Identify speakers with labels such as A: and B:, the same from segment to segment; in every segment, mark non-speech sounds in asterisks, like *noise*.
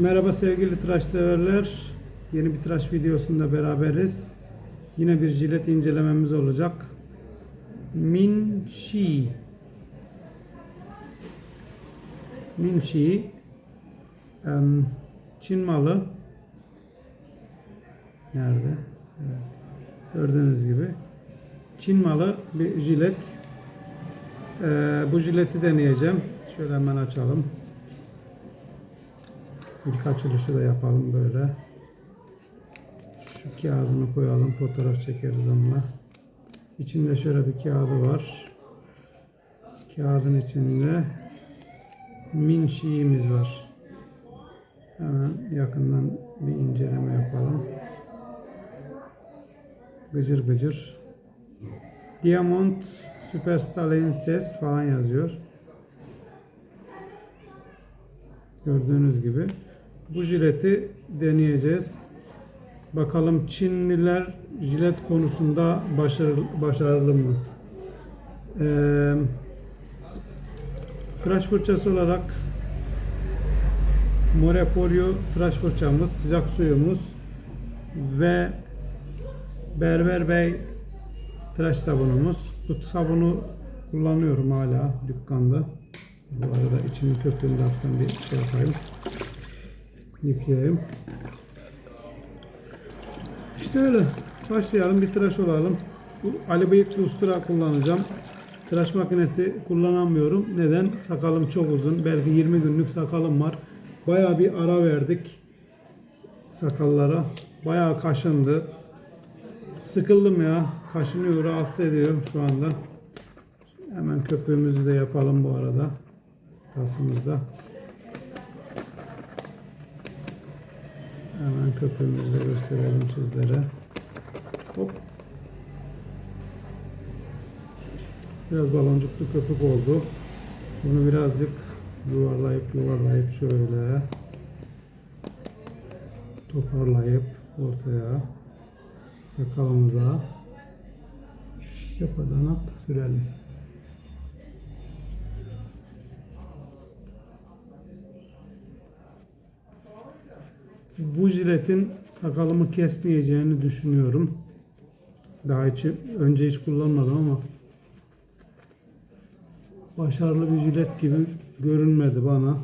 A: Merhaba sevgili tıraş severler. Yeni bir tıraş videosunda beraberiz. Yine bir jilet incelememiz olacak. Min Shi. Min Shi. Çin malı. Nerede? Evet. Gördüğünüz gibi. Çin malı bir jilet. Ee, bu jileti deneyeceğim. Şöyle hemen açalım. İlk açılışı da yapalım böyle. Şu kağıdını koyalım. Fotoğraf çekeriz onunla. İçinde şöyle bir kağıdı var. Kağıdın içinde min şiimiz var. Hemen yakından bir inceleme yapalım. Gıcır gıcır. Diamond Superstar Lens Test falan yazıyor. Gördüğünüz gibi. Bu jileti deneyeceğiz. Bakalım Çinliler jilet konusunda başarılı, başarılı mı? Ee, tıraş fırçası olarak Morefolio tıraş fırçamız, sıcak suyumuz ve Berber Bey tıraş sabunumuz. Bu sabunu kullanıyorum hala dükkanda. Bu arada içini köpüğünü alttan bir şey yapayım. Yıkayayım. İşte öyle. Başlayalım. Bir tıraş olalım. Bu Ali Bıyıklı ustura kullanacağım. Tıraş makinesi kullanamıyorum. Neden? Sakalım çok uzun. Belki 20 günlük sakalım var. Bayağı bir ara verdik sakallara. Bayağı kaşındı. Sıkıldım ya. Kaşınıyor, rahatsız ediyor şu anda. Hemen köpüğümüzü de yapalım bu arada. Tasımızda. Hemen köpüğümüzü de gösterelim sizlere. Hop. Biraz baloncuklu köpük oldu. Bunu birazcık yuvarlayıp yuvarlayıp şöyle toparlayıp ortaya sakalımıza yapadanak sürelim. Bu jiletin sakalımı kesmeyeceğini düşünüyorum. Daha hiç, önce hiç kullanmadım ama başarılı bir jilet gibi görünmedi bana.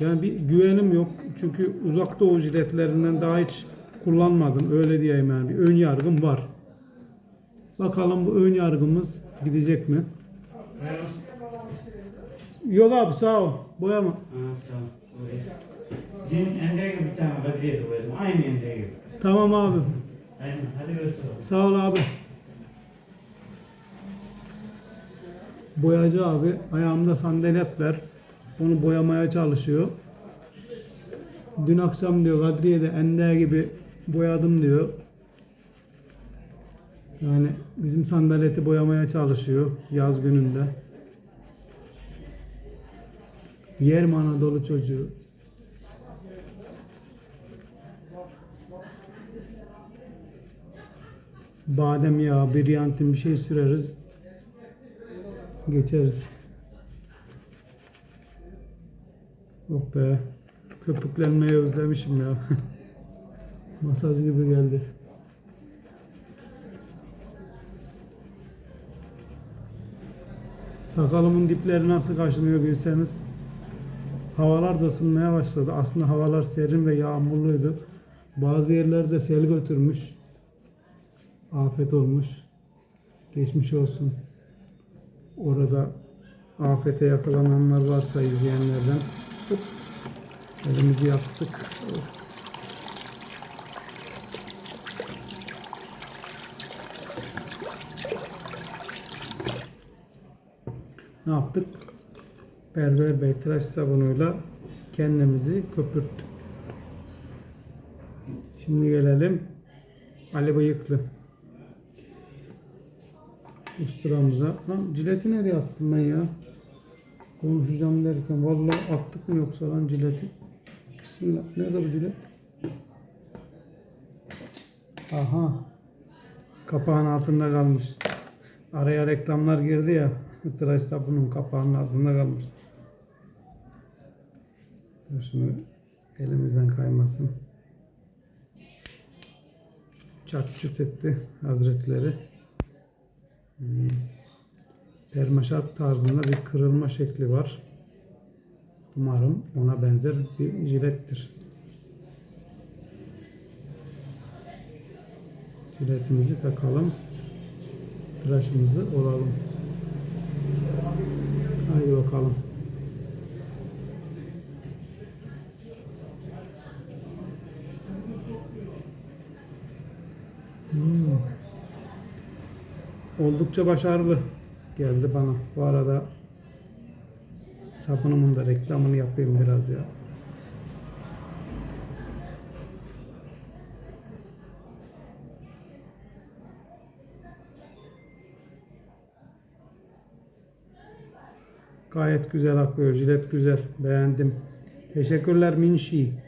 A: Yani bir güvenim yok. Çünkü uzak doğu jiletlerinden daha hiç kullanmadım. Öyle diyeyim yani. Bir ön yargım var. Bakalım bu ön yargımız gidecek mi? Yok abi sağ ol. Boyama.
B: Ha, sağ ol. Endeye gibi bir tane Kadriye de verin. Aynı endeye gibi.
A: Tamam abi.
B: Aynen. Hadi göster.
A: Sağ ol abi. Boyacı abi ayağımda sandalet var. Onu boyamaya çalışıyor. Dün akşam diyor Kadriye'de ende gibi boyadım diyor. Yani bizim sandaleti boyamaya çalışıyor yaz gününde. Yer mi Anadolu çocuğu? Badem yağı, biryantin bir şey süreriz. Geçeriz. Oh be. Köpüklenmeyi özlemişim ya. *laughs* Masaj gibi geldi. Sakalımın dipleri nasıl kaşınıyor bilseniz. Havalar da ısınmaya başladı. Aslında havalar serin ve yağmurluydu. Bazı yerlerde sel götürmüş. Afet olmuş. Geçmiş olsun. Orada afete yakalananlar varsa izleyenlerden elimizi yaptık. Ne yaptık? Berber Bey tıraş sabunuyla kendimizi köpürttük. Şimdi gelelim Ali Bıyıklı usturamıza. Lan cileti nereye attım ben ya? Konuşacağım derken vallahi attık mı yoksa lan cileti? Bismillah. Nerede bu cilet? Aha. Kapağın altında kalmış. Araya reklamlar girdi ya. *laughs* Tıraş sabunun kapağının altında kalmış. Dur Şunu Elimizden kaymasın. Çat çut etti hazretleri. Hmm. Permaşarp tarzında bir kırılma şekli var. Umarım ona benzer bir jilettir. Jiletimizi takalım. Tıraşımızı olalım. Haydi bakalım. Hmm. Oldukça başarılı geldi bana. Bu arada sabunumun da reklamını yapayım biraz ya. Gayet güzel akıyor. Jilet güzel. Beğendim. Teşekkürler Minşi.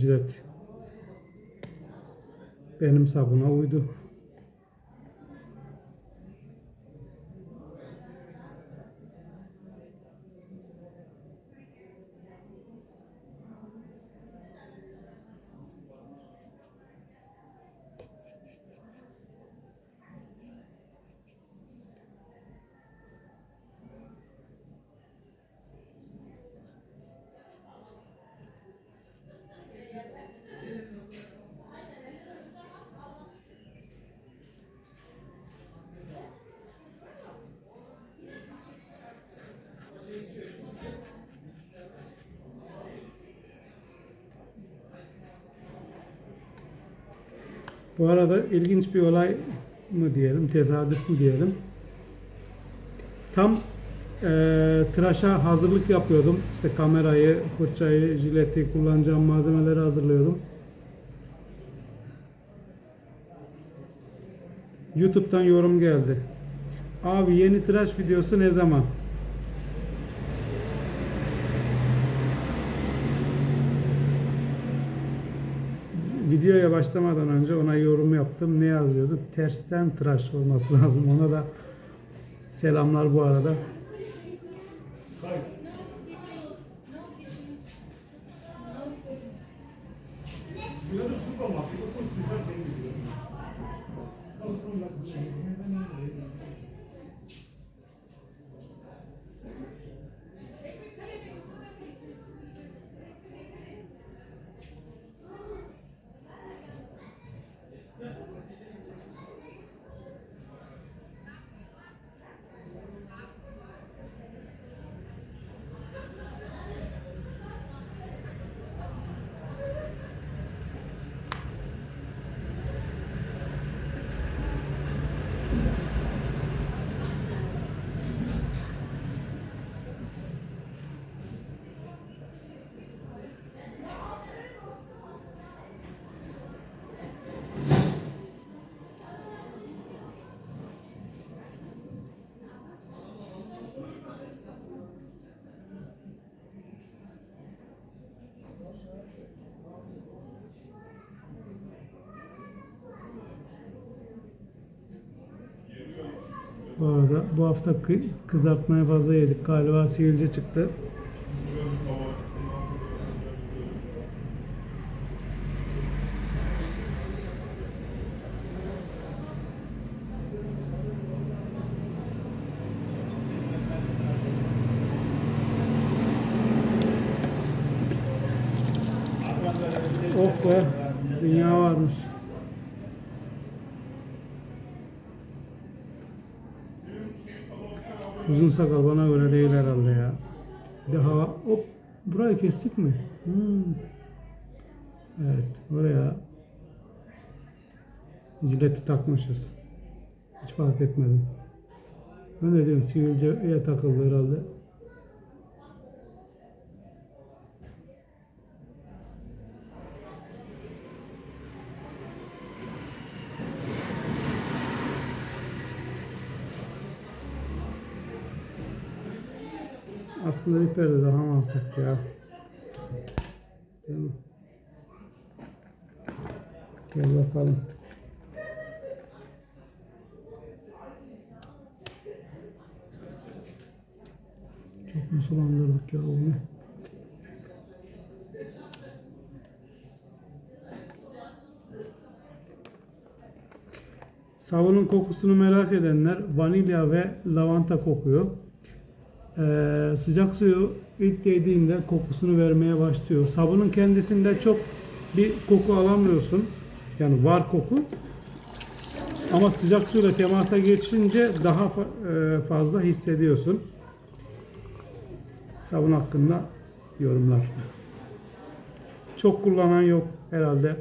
A: Jilet. Benim sabuna uydu. Bu arada ilginç bir olay mı diyelim, tesadüf mü diyelim. Tam e, tıraşa hazırlık yapıyordum. İşte kamerayı, fırçayı, jileti, kullanacağım malzemeleri hazırlıyordum. YouTube'dan yorum geldi. Abi yeni tıraş videosu ne zaman? Videoya başlamadan önce ona yorum yaptım. Ne yazıyordu? Tersten tıraş olması lazım. Ona da selamlar bu arada. Bu arada bu hafta kı- kızartmaya fazla yedik. Galiba sivilce çıktı. Oh be, dünya varmış. Uzun sakal bana göre değil herhalde ya. Bir de hava, hop, burayı kestik mi? Hmm. Evet, buraya jileti takmışız. Hiç fark etmedim. Ben de diyorum sivilceye takıldı herhalde. Aslında bir perde daha mı alsak ya? Değil mi? Gel bakalım. Çok mu sulandırdık ya bunu? Sabunun kokusunu merak edenler vanilya ve lavanta kokuyor. Ee, sıcak suyu ilk değdiğinde kokusunu vermeye başlıyor. Sabunun kendisinde çok bir koku alamıyorsun. Yani var koku. Ama sıcak suyla temasa geçince daha e, fazla hissediyorsun. Sabun hakkında yorumlar. Çok kullanan yok herhalde.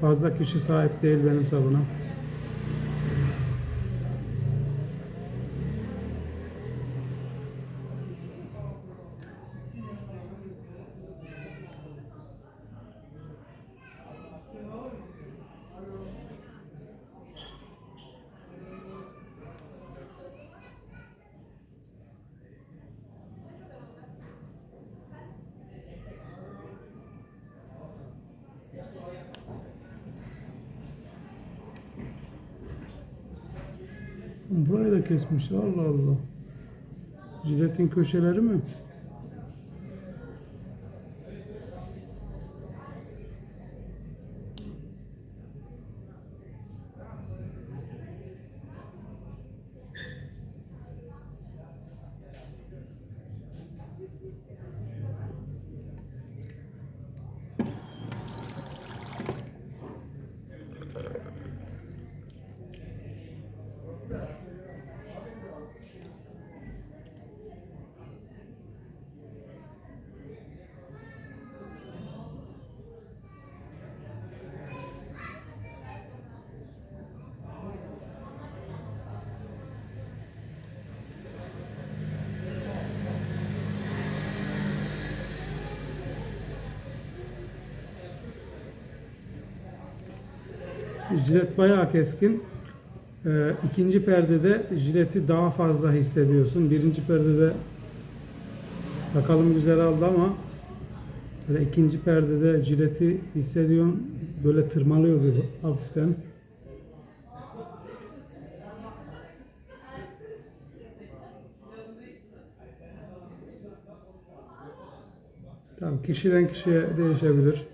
A: Fazla kişi sahip değil benim sabuna. Burayı da kesmiş. Allah Allah. Jiletin köşeleri mi? Jilet bayağı keskin. Ee, ikinci perdede jileti daha fazla hissediyorsun. Birinci perdede sakalım güzel aldı ama böyle ikinci perdede jileti hissediyorsun. Böyle tırmalıyor gibi hafiften. Tamam kişiden kişiye değişebilir.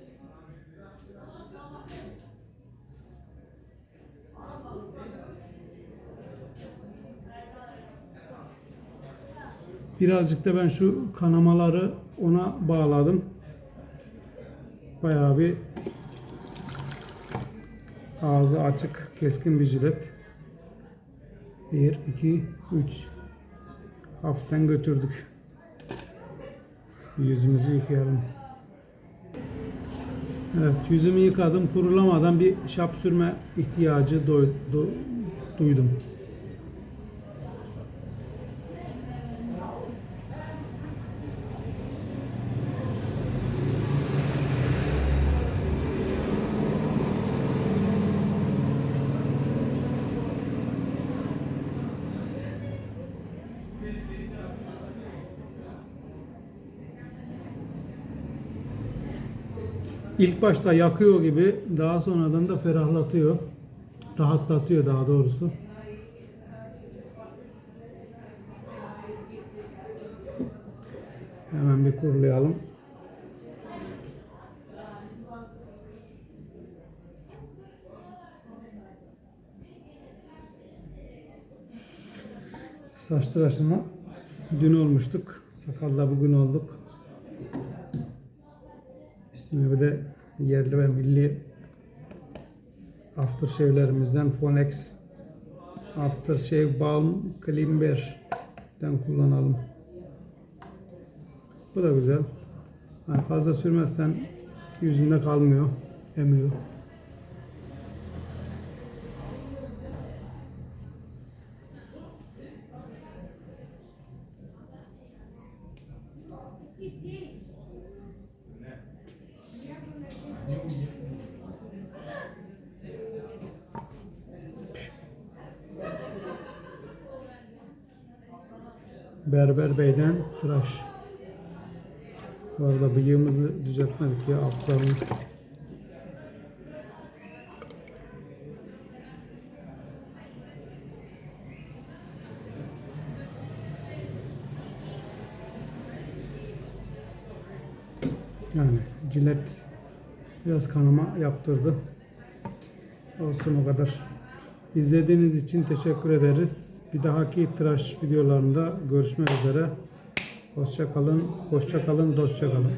A: Birazcık da ben şu kanamaları ona bağladım. Bayağı bir ağzı açık, keskin bir jilet. 1, 2, 3. Hafiften götürdük. Yüzümüzü yıkayalım. Evet, yüzümü yıkadım. Kurulamadan bir şap sürme ihtiyacı duydum. İlk başta yakıyor gibi daha sonradan da ferahlatıyor. Rahatlatıyor daha doğrusu. Hemen bir kurulayalım. Saç tıraşına dün olmuştuk. Sakalla bugün olduk. Üstüne bir de yerli ve milli aftershave'lerimizden Fonex Aftershave Balm Climber'den kullanalım. Bu da güzel. Yani fazla sürmezsen yüzünde kalmıyor, emiyor. Berber Bey'den tıraş. Bu arada düzeltmedik ya aptalım. Yani cilet biraz kanama yaptırdı. Olsun o kadar. İzlediğiniz için teşekkür ederiz. Bir dahaki tıraş videolarında görüşmek üzere. Hoşça kalın, hoşça kalın, dostça kalın.